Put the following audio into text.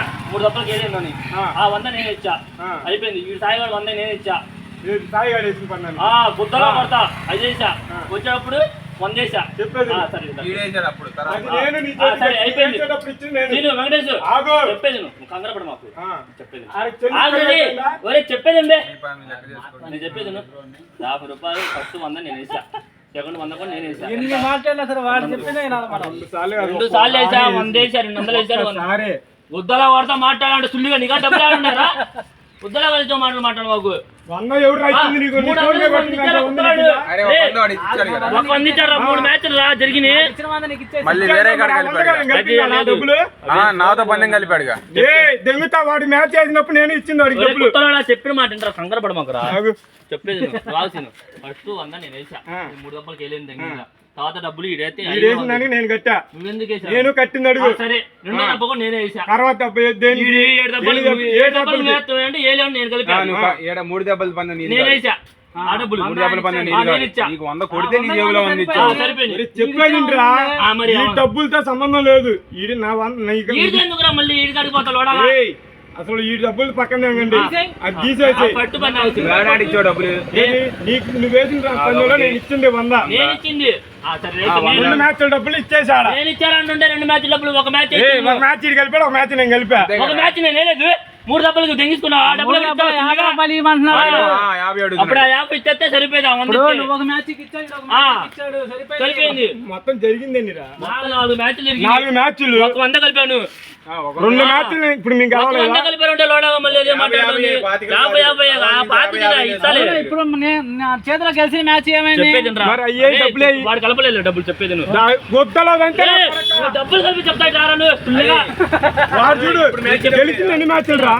చెప్పా మూడు దప్పలకి వెళ్ళిందని ఆ. ఆ వంద నేను ఇచ్చా ఆ. అయిపోయింది ఈ సాయిగాడు వంద నేను ఇచ్చా సాయి గారు ఆ గుద్దలో ఆ. కొడతా అది చేసా. వచ్చేటప్పుడు వంద వేసా చెప్పేది. ఆ, సరే అయిపోయింది. నేను. ఆగు. చెప్పేది నువ్వు కంగారు పడ మాకు ఆ. చెప్పేది? ఒరే చెప్పేది. నేను చెప్పేది నువ్వు యాభై రూపాయలు ఫస్ట్ వంద నేను వేసా సెకండ్ వంద కూడా నేను వేసా ఎన్ని మాట్లాడినా సరే వాడు చెప్పినా వినాలి మనం రెండు సార్లు వేసా వంద వేసా రెండు వందలు వేసా వంద ఒక్కసారే. గుద్దలా వాడితే మాట్లాడాలంటే సుల్లిగా నీగా డబ్బులు ఆడున్నారా గుద్దలా కలిసి మాట్లాడు మాట్లాడు మాకు. వంద ఎవరు ఒక వంద ఇచ్చారా మూడు మ్యాచ్లు రా జరిగినాయి. మళ్ళీ వేరే కాడ కలిపాడు నాతో పందెం దెంగుతా వాడు మ్యాచ్ చేసినప్పుడు నేను ఇచ్చింది వాడికి డబ్బులు. చెప్పిన మాట ఇంటారా కంగారు పడ మాకు రా. ఆగు. చెప్పేది రాల్సిన ఫస్ట్ వంద నేను వేసా. ఆ. ఈ మూడు దప్పలకి వెళ్ళింది దగ్గర తర్వాత డబ్బులు ఈడైతే వీడు వేసిందానికి నేను కట్టా. నువ్వెందుకు వేసావు? నేను కట్టింది ఆ, అడుగు సరే. రెండో ఆ. దెబ్బ కూడా నేనే వేసా. తర్వాత దెబ్బ దేనికి? ఈడు ఏడు అంటే నేను మూడు దెబ్బలు పందెం నేను. వేసా. ఆ డబ్బులు. మూడు దెబ్బలు పందెం ఆ, నీది నేను కాదు. ఇచ్చా. నీకు వంద కొడితే నీ జేబులో వంద ఆ, ఇచ్చావు. సరిపోయింది. ఒరే, చెప్పేదింట్రా ఆ, మరి ఈ అవును. డబ్బులతో సంబంధం లేదు. ఈడు నా వంద నీకు- ఈడితో ఎందుకురా మళ్ళీ ఈడి కాడికి పోతాడు వాడా? ఏయ్, అసలు ఈ డబ్బులు పక్కన తెగండి. అది తీసేసి ఆ, పట్టు పని అవుతుంది. వేడాడు ఇచ్చావు డబ్బులు? ఏది? నీకు నువ్వు వేసిన పనుల్లో నేను ఇచ్చింది వంద. నేను ఇచ్చింది. ఆ, సరే రైతు ఆ, నేను- రెండు మ్యాచ్ల డబ్బులు ఇచ్చేసాడా నేను ఇచ్చానంటుంటే రెండు మ్యాచ్ డబ్బులు. ఒక మ్యాచ్ ఒక మ్యాచ్ ఇటు కలిపాడు ఒక మ్యాచ్ నేను కలిపా ఒక. మ్యాచ్ నేను వేయలేదు. మూడు డబ్బులు తెగించుకున్నా ఆ డబ్బులు డబ్బులు ఇవ్వమంటున్నాడు అప్పుడు ఆ యాప్ ఇచ్చేస్తే సరిపోయేది. నువ్వు ఒక మ్యాచ్ ఇచ్చాడు ఈడు ఒక ఆ. మ్యాచ్ ఇచ్చాడు సరిపోయింది. సరిపోయింది. మొత్తం జరిగిందేనిరా నాలుగు నాలుగు మ్యాచ్లు. నాలుగు వంద కలిపాను రెండు మ్యాచ్లు ఇప్పుడు మీకు కావాలా. ఇప్పుడు చేతిలో కలిసిన మ్యాచ్ ఏమైంది. మరి అయ్యే డబ్బులే. వాడు కలపలేదు డబ్బులు చెప్పేది నువ్వు. డబ్బులు కలిపి చెప్తా రాను వాడు చూడు గెలిచింది ఎన్ని మ్యాచ్లు రా?